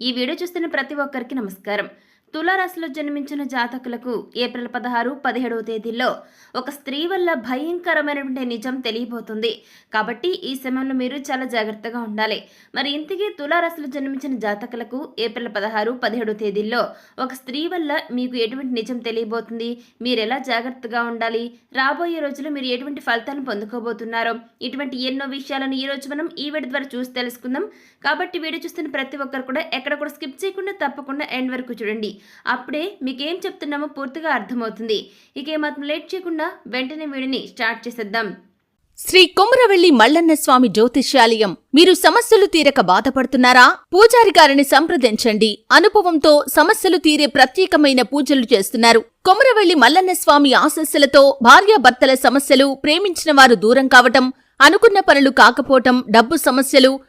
ఈ వీడియో చూస్తున్న ప్రతి ఒక్కరికి నమస్కారం. తులారాశిలో జన్మించిన జాతకులకు ఏప్రిల్ పదహారు పదిహేడవ తేదీల్లో ఒక స్త్రీ వల్ల భయంకరమైనటువంటి నిజం తెలియబోతుంది. కాబట్టి ఈ సమయంలో మీరు చాలా జాగ్రత్తగా ఉండాలి. మరి ఇంతకీ తులారాశిలో జన్మించిన జాతకులకు ఏప్రిల్ పదహారు పదిహేడవ తేదీల్లో ఒక స్త్రీ వల్ల మీకు ఎటువంటి నిజం తెలియబోతుంది? మీరు ఎలా జాగ్రత్తగా ఉండాలి? రాబోయే రోజుల్లో మీరు ఎటువంటి ఫలితాలను పొందుకోబోతున్నారో ఇటువంటి ఎన్నో విషయాలను ఈ రోజు మనం ఈ వీడియో ద్వారా చూసి తెలుసుకుందాం. కాబట్టి వీడియో చూస్తున్న ప్రతి ఒక్కరు కూడా ఎక్కడ కూడా స్కిప్ చేయకుండా తప్పకుండా ఎండ్ వరకు చూడండి. అప్పుడే మీకేం చెప్తున్నామో పూర్తిగా అర్థమవుతుంది. ఇక ఏమాత్రం లేట్ చేయకుండా వెంటనే వీడిని స్టార్ట్ చేసేద్దాం. శ్రీ కొమరవెల్లి మల్లన్న స్వామి జ్యోతిష్యాలయం మీరు సమస్యలు తీరక బాధపడుతున్నారా? పూజారి గారిని సంప్రదించండి. అనుభవంతో సమస్యలు తీరే ప్రత్యేకమైన పూజలు చేస్తున్నారు. కొమరవెల్లి మల్లన్న స్వామి ఆశస్సులతో భార్యాభర్తల సమస్యలు ప్రేమించిన వారు దూరం కావటం అనుకున్న పనులు కాకపోవటం డబ్బు సమస్యలు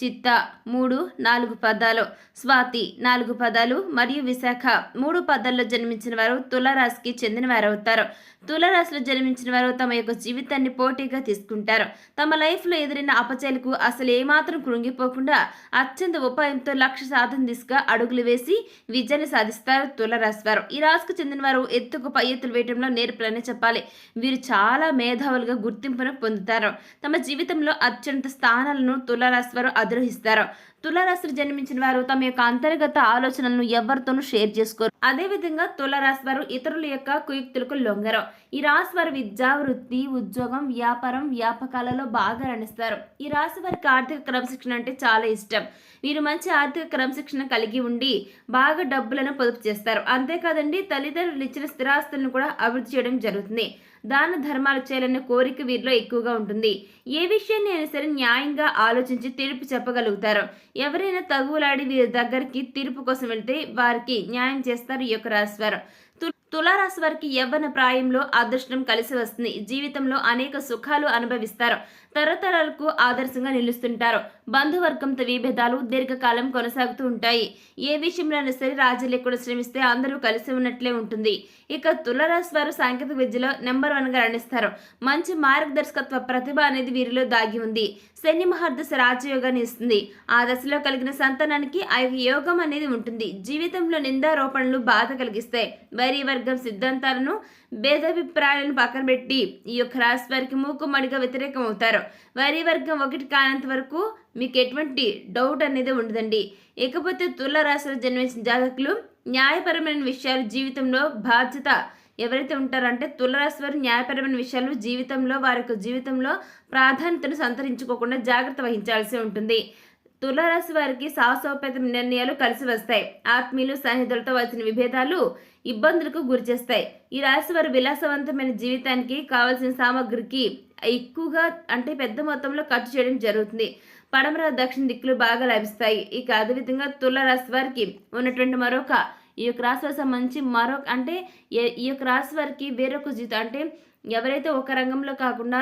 చిత్త మూడు నాలుగు పదాలు. స్వాతి నాలుగు పదాలు మరియు విశాఖ మూడు పదాల్లో జన్మించిన వారు తులరాశికి చెందిన వారవుతారు తులరాశిలో జన్మించిన వారు తమ యొక్క జీవితాన్ని పోటీగా తీసుకుంటారు. తమ లైఫ్లో ఎదురైన అపచయలకు అసలు ఏమాత్రం కృంగిపోకుండా అత్యంత ఉపాయంతో లక్ష్య సాధన దిశగా అడుగులు వేసి విజయాన్ని సాధిస్తారు తులరాశి వారు. ఈ రాశికి చెందిన వారు ఎత్తుకు పై ఎత్తులు వేయడంలో నేర్పులనే చెప్పాలి. వీరు చాలా మేధావులుగా గుర్తింపును పొందుతారు. తమ జీవితంలో అత్యంత స్థానాలను తులరాశి వారు ఆగ్రహిస్తారు. తులారాశిలో జన్మించిన వారు తమ యొక్క అంతర్గత ఆలోచనలను ఎవరితోనూ షేర్ చేసుకోరు. అదేవిధంగా తులారాశి వారు ఇతరుల యొక్క కుయుక్తులకు లొంగరు. ఈ రాశి వారు విద్య వృత్తి ఉద్యోగం వ్యాపారం వ్యాపకాలలో బాగా రణిస్తారు. ఈ రాశి వారికి ఆర్థిక క్రమశిక్షణ అంటే చాలా ఇష్టం. వీరు మంచి ఆర్థిక క్రమశిక్షణ కలిగి ఉండి బాగా డబ్బులను పొదుపు చేస్తారు. అంతేకాదండి తల్లిదండ్రులు ఇచ్చిన స్థిరాస్తులను కూడా అభివృద్ధి చేయడం జరుగుతుంది. దాన ధర్మాలు చేయాలనే కోరిక వీరిలో ఎక్కువగా ఉంటుంది. ఏ విషయాన్ని అయినా సరే న్యాయంగా ఆలోచించి తీర్పు చెప్పగలుగుతారు. ఎవరైనా తగువులాడి వీరి దగ్గరికి తీర్పు కోసం వెళ్తే వారికి న్యాయం చేస్తారు ఈ యొక్క రాశి వారు. తు- తులారాశి వారికి యవ్వన ప్రాయంలో అదృష్టం కలిసి వస్తుంది. జీవితంలో అనేక సుఖాలు అనుభవిస్తారు. తరతరాలకు ఆదర్శంగా నిలుస్తుంటారు. బంధువర్గంతో విభేదాలు దీర్ఘకాలం కొనసాగుతూ ఉంటాయి. ఏ విషయంలోనైనా సరే రాజులు లేకుండా శ్రమిస్తే అందరూ కలిసి ఉన్నట్లే ఉంటుంది. ఇక తులరాశి వారు సాంకేతిక విద్యలో నెంబర్ వన్గా రాణిస్తారు. మంచి మార్గదర్శకత్వ ప్రతిభ అనేది వీరిలో దాగి ఉంది. శని మహర్దశ రాజయోగాన్ని ఇస్తుంది. ఆ దశలో కలిగిన సంతానానికి ఆ యొక్క యోగం అనేది ఉంటుంది. జీవితంలో నిందారోపణలు బాధ కలిగిస్తాయి వైరీ వర్గం సిద్ధాంతాలను భేదాభిప్రాయాలను పక్కన పెట్టి ఈ యొక్క రాశి వారికి మూకుమ్మడిగా వ్యతిరేకం అవుతారు వారి వర్గం ఒకటి కానంత వరకు మీకు ఎటువంటి డౌట్ అనేది ఉండదండి. ఇకపోతే తుల రాశిలో జన్మించిన జాతకులు న్యాయపరమైన విషయాలు జీవితంలో బాధ్యత ఎవరైతే ఉంటారో అంటే తులరాశి వారు న్యాయపరమైన విషయాలు జీవితంలో వారి యొక్క జీవితంలో ప్రాధాన్యతను సంతరించుకోకుండా జాగ్రత్త వహించాల్సి ఉంటుంది. తులరాశి వారికి సాహసోపేత నిర్ణయాలు కలిసి వస్తాయి. ఆత్మీయులు సన్నిధులతో వచ్చిన విభేదాలు ఇబ్బందులకు గురిచేస్తాయి ఈ రాశి వారు విలాసవంతమైన జీవితానికి కావలసిన సామాగ్రికి ఎక్కువగా అంటే పెద్ద మొత్తంలో ఖర్చు చేయడం జరుగుతుంది. పడమర దక్షిణ దిక్కులు బాగా లభిస్తాయి. ఇక అదేవిధంగా తుల రాశి వారికి ఉన్నటువంటి మరొక ఈ యొక్క రాశి వారికి సంబంధించి మరొక అంటే ఈ యొక్క రాశి వారికి వేరొక జీవితం అంటే ఎవరైతే ఒక రంగంలో కాకుండా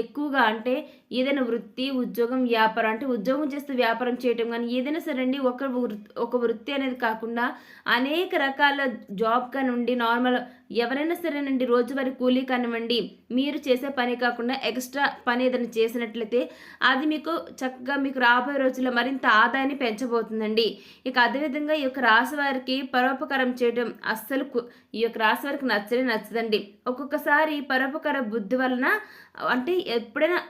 ఎక్కువగా అంటే ఏదైనా వృత్తి ఉద్యోగం వ్యాపారం అంటే ఉద్యోగం చేస్తూ వ్యాపారం చేయటం కానీ ఏదైనా సరే అండి ఒక వృత్తి ఒక వృత్తి అనేది కాకుండా అనేక రకాల జాబ్ కానివ్వండి నార్మల్ ఎవరైనా సరేనండి రోజువారీ కూలీ కానివ్వండి మీరు చేసే పని కాకుండా ఎక్స్ట్రా పని ఏదైనా చేసినట్లయితే అది మీకు చక్కగా మీకు రాబోయే రోజుల్లో మరింత ఆదాయాన్ని పెంచబోతుందండి. ఇక అదేవిధంగా ఈ యొక్క రాశి వారికి పరోపకారం చేయడం అస్సలు కు- ఈ యొక్క రాశి వారికి నచ్చనే నచ్చదండి. ఒక్కొక్కసారి పరోపకార బుద్ధి వలన అంటే ఎప్పుడైనా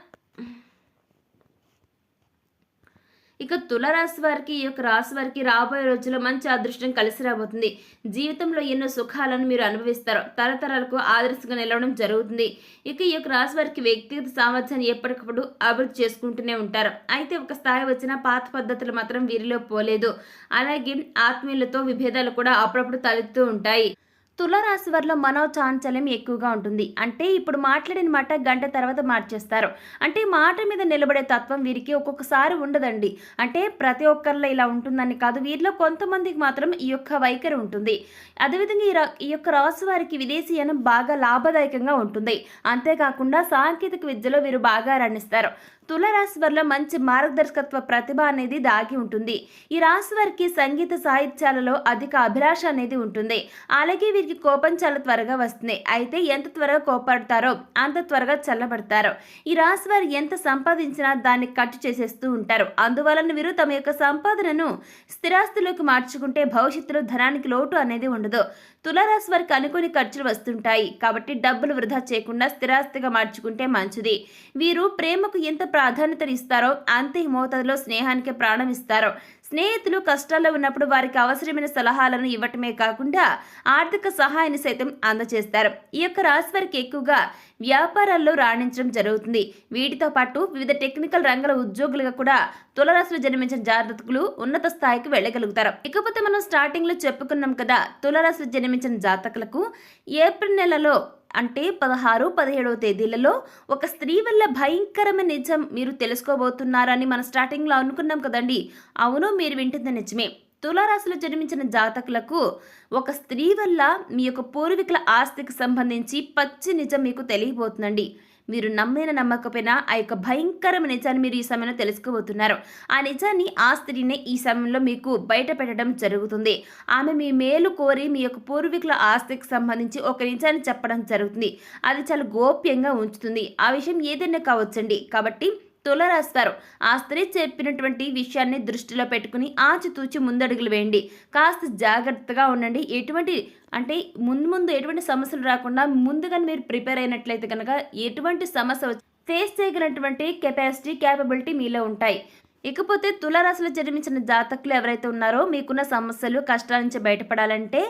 ఇక తులరాశి వారికి ఈ యొక్క రాశి వారికి రాబోయే రోజుల్లో మంచి అదృష్టం కలిసి రాబోతుంది. జీవితంలో ఎన్నో సుఖాలను మీరు అనుభవిస్తారు. తరతరాలకు ఆదర్శంగా నిలవడం జరుగుతుంది. ఇక ఈ యొక్క రాశి వారికి వ్యక్తిగత సామర్థ్యాన్ని ఎప్పటికప్పుడు అభివృద్ధి చేసుకుంటూనే ఉంటారు. అయితే ఒక స్థాయి వచ్చిన పాత పద్ధతులు మాత్రం వీరిలో పోలేదు. అలాగే ఆత్మీయులతో విభేదాలు కూడా అప్పుడప్పుడు తలెత్తూ ఉంటాయి. తులరాశి వారిలో మనోచాంచల్యం ఎక్కువగా ఉంటుంది. అంటే ఇప్పుడు మాట్లాడిన మాట గంట తర్వాత మార్చేస్తారు. అంటే మాట మీద నిలబడే తత్వం వీరికి ఒక్కొక్కసారి ఉండదండి. అంటే ప్రతి ఒక్కరిలో ఇలా ఉంటుందని కాదు వీరిలో కొంతమందికి మాత్రం ఈ యొక్క వైఖరి ఉంటుంది. అదేవిధంగా ఈ ఈ యొక్క రాశి వారికి విదేశీయనం బాగా లాభదాయకంగా ఉంటుంది. అంతేకాకుండా సాంకేతిక విద్యలో వీరు బాగా రాణిస్తారు. తులరాశి వారిలో మంచి మార్గదర్శకత్వ ప్రతిభ అనేది దాగి ఉంటుంది. ఈ రాశి వారికి సంగీత సాహిత్యాలలో అధిక అభిలాష అనేది ఉంటుంది. అలాగే వీరికి కోపం చాలా త్వరగా వస్తుంది. అయితే ఎంత త్వరగా కోపడతారో అంత త్వరగా చల్లబడతారు. ఈ రాశి వారు ఎంత సంపాదించినా దాన్ని ఖర్చు చేసేస్తూ ఉంటారు. అందువలన వీరు తమ యొక్క సంపాదనను స్థిరాస్తులోకి మార్చుకుంటే భవిష్యత్తులో ధనానికి లోటు అనేది ఉండదు. తులారాశి వారికి అనుకుని ఖర్చులు వస్తుంటాయి. కాబట్టి డబ్బులు వృధా చేయకుండా స్థిరాస్తిగా మార్చుకుంటే మంచిది. వీరు ప్రేమకు ఎంత ప్రాధాన్యత ఇస్తారో అంతే మోతాదులో స్నేహానికి ప్రాణం ఇస్తారో. స్నేహితులు కష్టాల్లో ఉన్నప్పుడు వారికి అవసరమైన సలహాలను ఇవ్వటమే కాకుండా ఆర్థిక సహాయాన్ని సైతం అందజేస్తారు. ఈ యొక్క రాశి వారికి ఎక్కువగా వ్యాపారాల్లో రాణించడం జరుగుతుంది. వీటితో పాటు వివిధ టెక్నికల్ రంగాల ఉద్యోగులుగా కూడా తులరాశిలో జన్మించిన జాతకులు ఉన్నత స్థాయికి వెళ్ళగలుగుతారు. ఇకపోతే మనం స్టార్టింగ్లో చెప్పుకున్నాం కదా తులరాశిలో జన్మించిన జాతకులకు ఏప్రిల్ నెలలో అంటే పదహారు పదిహేడవ తేదీలలో ఒక స్త్రీ వల్ల భయంకరమైన నిజం మీరు తెలుసుకోబోతున్నారని మనం స్టార్టింగ్లో అనుకున్నాం కదండి. అవును మీరు వింటుంది నిజమే. తులారాశిలో జన్మించిన జాతకులకు ఒక స్త్రీ వల్ల మీ యొక్క పూర్వీకుల ఆస్తికి సంబంధించి పచ్చి నిజం మీకు తెలియబోతుందండి. మీరు నమ్మిన నమ్మకపోయినా ఆ యొక్క భయంకరమైన నిజాన్ని మీరు ఈ సమయంలో తెలుసుకోబోతున్నారు. ఆ నిజాన్ని ఆ స్త్రీనే ఈ సమయంలో మీకు బయట పెట్టడం జరుగుతుంది. ఆమె మీ మేలు కోరి మీ యొక్క పూర్వీకుల ఆస్తికి సంబంధించి ఒక నిజాన్ని చెప్పడం జరుగుతుంది. అది చాలా గోప్యంగా ఉంచుతుంది. ఆ విషయం ఏదైనా కావచ్చండి. కాబట్టి తులరాస్తారు. ఆ స్త్రీ చెప్పినటువంటి విషయాన్ని దృష్టిలో పెట్టుకుని ఆచితూచి ముందడుగులు వేయండి. కాస్త జాగ్రత్తగా ఉండండి. ఎటువంటి అంటే ముందు ముందు ఎటువంటి సమస్యలు రాకుండా ముందుగా మీరు ప్రిపేర్ అయినట్లయితే కనుక ఎటువంటి సమస్య ఫేస్ చేయగలిగినటువంటి కెపాసిటీ క్యాపబిలిటీ మీలో ఉంటాయి. ఇకపోతే తులరాశిలో జన్మించిన జాతకులు ఎవరైతే ఉన్నారో మీకున్న సమస్యలు కష్టాల నుంచి బయటపడాలంటే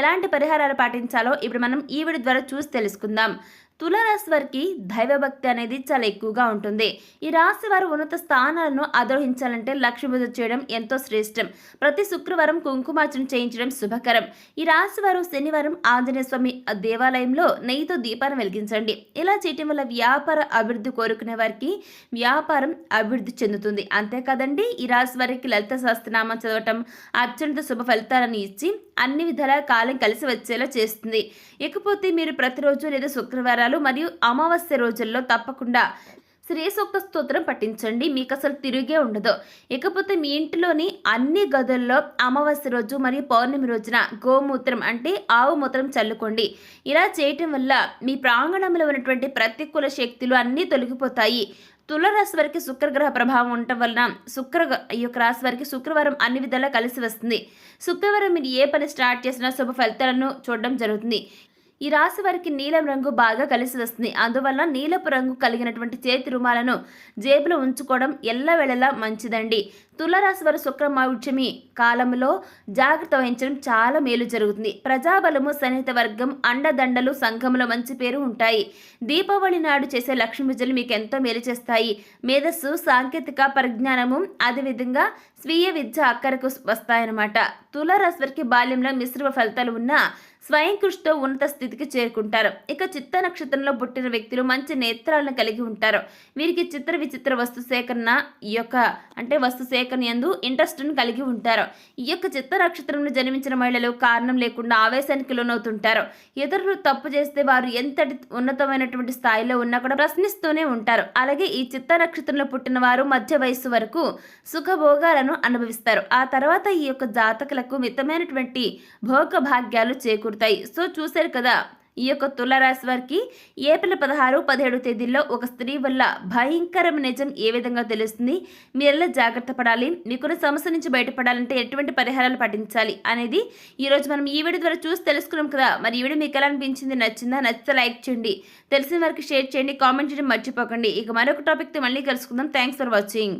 ఎలాంటి పరిహారాలు పాటించాలో ఇప్పుడు మనం ఈ వీడియో ద్వారా చూసి తెలుసుకుందాం. తులారాశి వారికి దైవభక్తి అనేది చాలా ఎక్కువగా ఉంటుంది. ఈ రాశి వారు ఉన్నత స్థానాలను అధిరోహించాలంటే లక్ష్మీపూజ చేయడం ఎంతో శ్రేష్టం. ప్రతి శుక్రవారం కుంకుమార్చన చేయించడం శుభకరం. ఈ రాశి వారు శనివారం ఆంజనేయ స్వామి దేవాలయంలో నెయ్యితో దీపాన్ని వెలిగించండి. ఇలా చేయటం వల్ల వ్యాపార అభివృద్ధి కోరుకునే వారికి వ్యాపారం అభివృద్ధి చెందుతుంది. అంతేకాదండి ఈ రాశి వారికి లలిత సహస్రనామం చదవటం అత్యంత శుభ ఫలితాలను ఇచ్చి అన్ని విధాల కాలం కలిసి వచ్చేలా చేస్తుంది. ఇకపోతే మీరు ప్రతిరోజు లేదా శుక్రవారాలు మరియు అమావాస్య రోజుల్లో తప్పకుండా శ్రీ సూక్త స్తోత్రం పఠించండి. మీకు అసలు తిరిగే ఉండదు. ఇకపోతే మీ ఇంటిలోని అన్ని గదుల్లో అమావాస్య రోజు మరియు పౌర్ణమి రోజున గోమూత్రం అంటే ఆవు మూత్రం చల్లుకోండి. ఇలా చేయటం వల్ల మీ ప్రాంగణంలో ఉన్నటువంటి ప్రతికూల శక్తులు అన్నీ తొలగిపోతాయి. తులరాశి వారికి శుక్రగ్రహ ప్రభావం ఉండటం వలన శుక్ర ఈ యొక్క రాశి వారికి శుక్రవారం అన్ని విధాలా కలిసి వస్తుంది. శుక్రవారం మీరు ఏ పని స్టార్ట్ చేసినా శుభ ఫలితాలను చూడడం జరుగుతుంది. ఈ రాశి వారికి నీలం రంగు బాగా కలిసి వస్తుంది. అందువల్ల నీలపు రంగు కలిగినటువంటి చేతి రుమాలను జేబులో ఉంచుకోవడం ఎల్లవేళలా మంచిదండి. తులరాశి వారి శుక్రమౌఢ్యమి కాలంలో జాగ్రత్త వహించడం చాలా మేలు జరుగుతుంది. ప్రజాబలము సన్నిహిత వర్గం అండదండలు సంఘంలో మంచి పేరు ఉంటాయి. దీపావళి నాడు చేసే లక్ష్మీ పూజలు మీకు ఎంతో మేలు చేస్తాయి. మేధస్సు సాంకేతిక పరిజ్ఞానము అదేవిధంగా స్వీయ విద్య అక్కరకు వస్తాయన్నమాట. తులరాశి వారికి బాల్యంలో మిశ్రమ ఫలితాలు ఉన్నా స్వయం కృషితో ఉన్నత స్థితికి చేరుకుంటారు. ఇక చిత్త నక్షత్రంలో పుట్టిన వ్యక్తులు మంచి నేత్రాలను కలిగి ఉంటారు. వీరికి చిత్ర విచిత్ర వస్తు సేకరణ ఈ యొక్క అంటే వస్తు సేకరణ ఎందు ఇంట్రెస్ట్ను కలిగి ఉంటారు. ఈ యొక్క చిత్త నక్షత్రంలో జన్మించిన మహిళలు కారణం లేకుండా ఆవేశానికి లోనవుతుంటారు. ఇతరులు తప్పు చేస్తే వారు ఎంతటి ఉన్నతమైనటువంటి స్థాయిలో ఉన్నా కూడా ప్రశ్నిస్తూనే ఉంటారు. అలాగే ఈ చిత్త నక్షత్రంలో పుట్టిన వారు మధ్య వయస్సు వరకు సుఖభోగాలను అనుభవిస్తారు. ఆ తర్వాత ఈ యొక్క జాతకులకు మితమైనటువంటి భోగ భాగ్యాలు చేకూరుతాయి సో చూశారు కదా ఈ యొక్క తులారాశి వారికి ఏప్రిల్ పదహారు పదిహేడు తేదీల్లో ఒక స్త్రీ వల్ల భయంకరమైన నిజం ఏ విధంగా తెలుస్తుంది? మీరెలా జాగ్రత్త పడాలి. మీకున్న సమస్య నుంచి బయటపడాలంటే ఎటువంటి పరిహారాలు పాటించాలి అనేది ఈరోజు మనం ఈ వీడియో ద్వారా చూసి తెలుసుకున్నాం కదా. మరి ఈ వీడియో మీకు ఎలా అనిపించింది? నచ్చిందా? నచ్చితే లైక్ చేయండి. తెలిసిన వారికి షేర్ చేయండి. కామెంట్ చేయడం మర్చిపోకండి. ఇక మరొక టాపిక్తో మళ్ళీ కలుసుకుందాం. Thanks for watching.